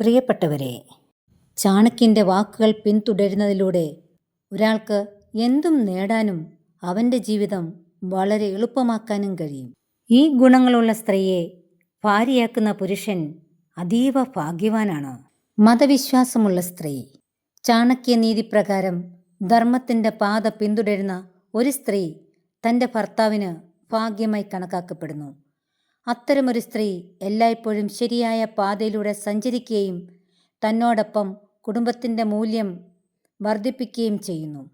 പ്രിയപ്പെട്ടവരെ ചാണക്യന്റെ വാക്കുകൾ പിന്തുടരുന്നതിലൂടെ ഒരാൾക്ക് എന്തും നേടാനും അവന്റെ ജീവിതം വളരെ എളുപ്പമാക്കാനും കഴിയും. ഈ ഗുണങ്ങളുള്ള സ്ത്രീയെ ഭാര്യയാക്കുന്ന പുരുഷൻ അതീവ ഭാഗ്യവാനാണ്. മതവിശ്വാസമുള്ള സ്ത്രീ ചാണക്യ നീതിപ്രകാരം ധർമ്മത്തിന്റെ പാത പിന്തുടരുന്ന ഒരു സ്ത്രീ തന്റെ ഭർത്താവിന് ഭാഗ്യമായി കണക്കാക്കപ്പെടുന്നു. അത്തരമൊരു സ്ത്രീ എല്ലായ്പ്പോഴും ശരിയായ പാതയിലൂടെ സഞ്ചരിക്കുകയും തന്നോടൊപ്പം കുടുംബത്തിന്റെ മൂല്യം വർദ്ധിപ്പിക്കുകയും ചെയ്യുന്നു.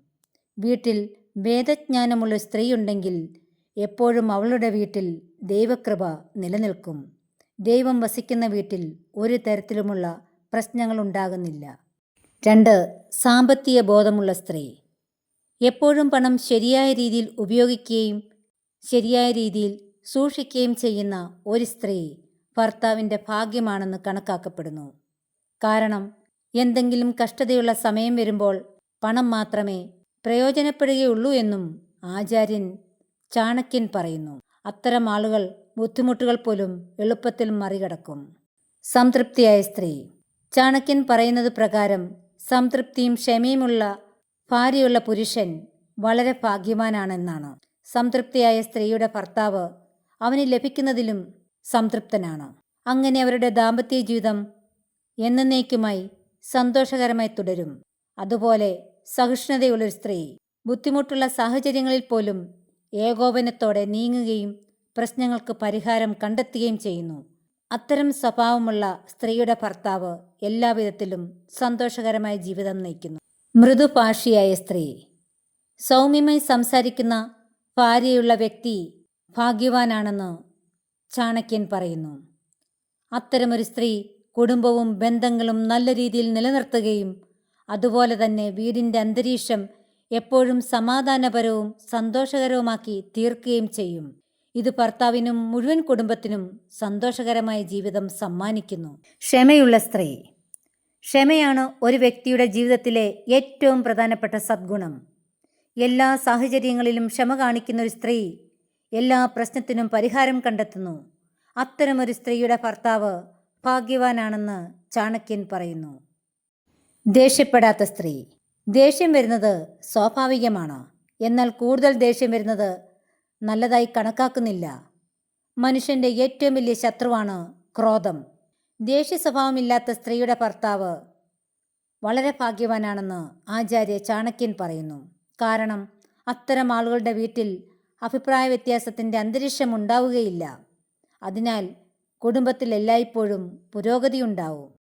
വീട്ടിൽ വേദജ്ഞാനമുള്ള സ്ത്രീയുണ്ടെങ്കിൽ എപ്പോഴും അവളുടെ വീട്ടിൽ ദൈവകൃപ നിലനിൽക്കും. ദൈവം വസിക്കുന്ന വീട്ടിൽ ഒരു തരത്തിലുമുള്ള പ്രശ്നങ്ങളുണ്ടാകുന്നില്ല രണ്ട് സാമ്പത്തിക ബോധമുള്ള സ്ത്രീ. എപ്പോഴും പണം ശരിയായ രീതിയിൽ ഉപയോഗിക്കുകയും ശരിയായ രീതിയിൽ സൂക്ഷിക്കുകയും ചെയ്യുന്ന ഒരു സ്ത്രീ ഭർത്താവിന്റെ ഭാഗ്യമാണെന്ന് കണക്കാക്കപ്പെടുന്നു. കാരണം എന്തെങ്കിലും കഷ്ടതയുള്ള സമയം വരുമ്പോൾ പണം മാത്രമേ പ്രയോജനപ്പെടുകയുള്ളൂ എന്നും ആചാര്യൻ ചാണക്യൻ പറയുന്നു. അത്തരം ആളുകൾ ബുദ്ധിമുട്ടുകൾ പോലും എളുപ്പത്തിൽ മറികടക്കും. സംതൃപ്തിയായ സ്ത്രീ. ചാണക്യൻ പറയുന്നത് പ്രകാരം സംതൃപ്തിയും ക്ഷമയുമുള്ള ഭാര്യയുള്ള പുരുഷൻ വളരെ ഭാഗ്യവാനാണെന്നാണ്. സംതൃപ്തിയായ സ്ത്രീയുടെ ഭർത്താവ് അവന് ലഭിക്കുന്നതിലും സംതൃപ്തനാണ്. അങ്ങനെ അവരുടെ ദാമ്പത്യ ജീവിതം എന്നേക്കുമായി സന്തോഷകരമായി തുടരും. അതുപോലെ സഹിഷ്ണുതയുള്ളൊരു സ്ത്രീ ബുദ്ധിമുട്ടുള്ള സാഹചര്യങ്ങളിൽ പോലും ഏകോപനത്തോടെ നീങ്ങുകയും പ്രശ്നങ്ങൾക്ക് പരിഹാരം കണ്ടെത്തുകയും ചെയ്യുന്നു. അത്തരം സ്വഭാവമുള്ള സ്ത്രീയുടെ ഭർത്താവ് എല്ലാവിധത്തിലും സന്തോഷകരമായ ജീവിതം നയിക്കുന്നു. മൃദുഭാഷിയായ സ്ത്രീ സൗമ്യമായി സംസാരിക്കുന്ന ഭാര്യയുള്ള വ്യക്തി ഭാഗ്യവാനാണെന്ന് ചാണക്യൻ പറയുന്നു. അത്തരമൊരു സ്ത്രീ കുടുംബവും ബന്ധങ്ങളും നല്ല രീതിയിൽ നിലനിർത്തുകയും അതുപോലെ തന്നെ വീടിന്റെ അന്തരീക്ഷം എപ്പോഴും സമാധാനപരവും സന്തോഷകരവുമാക്കി തീർക്കുകയും ചെയ്യും. ഇത് ഭർത്താവിനും മുഴുവൻ കുടുംബത്തിനും സന്തോഷകരമായ ജീവിതം സമ്മാനിക്കുന്നു. ക്ഷമയുള്ള സ്ത്രീ ക്ഷമയാണ് ഒരു വ്യക്തിയുടെ ജീവിതത്തിലെ ഏറ്റവും പ്രധാനപ്പെട്ട സദ്ഗുണം. എല്ലാ സാഹചര്യങ്ങളിലും ക്ഷമ കാണിക്കുന്ന ഒരു സ്ത്രീ എല്ലാ പ്രശ്നത്തിനും പരിഹാരം കണ്ടെത്തുന്നു. അത്തരമൊരു സ്ത്രീയുടെ ഭർത്താവ് ഭാഗ്യവാനാണെന്ന് ചാണക്യൻ പറയുന്നു. ദേഷ്യപ്പെടാത്ത സ്ത്രീ. ദേഷ്യം വരുന്നത് സ്വാഭാവികമാണ്. എന്നാൽ കൂടുതൽ ദേഷ്യം വരുന്നത് നല്ലതായി കണക്കാക്കുന്നില്ല. മനുഷ്യന്റെ ഏറ്റവും വലിയ ശത്രുവാണ് ക്രോധം. ദേഷ്യ സ്വഭാവമില്ലാത്ത സ്ത്രീയുടെ ഭർത്താവ് വളരെ ഭാഗ്യവാനാണെന്ന് ആചാര്യ ചാണക്യൻ പറയുന്നു. കാരണം അത്തരം ആളുകളുടെ വീട്ടിൽ അഭിപ്രായ വ്യത്യാസത്തിന്റെ അന്തരീക്ഷം ഉണ്ടാവുകയില്ല. അതിനാൽ കുടുംബത്തിൽ എല്ലായ്പ്പോഴും പുരോഗതി ഉണ്ടാവും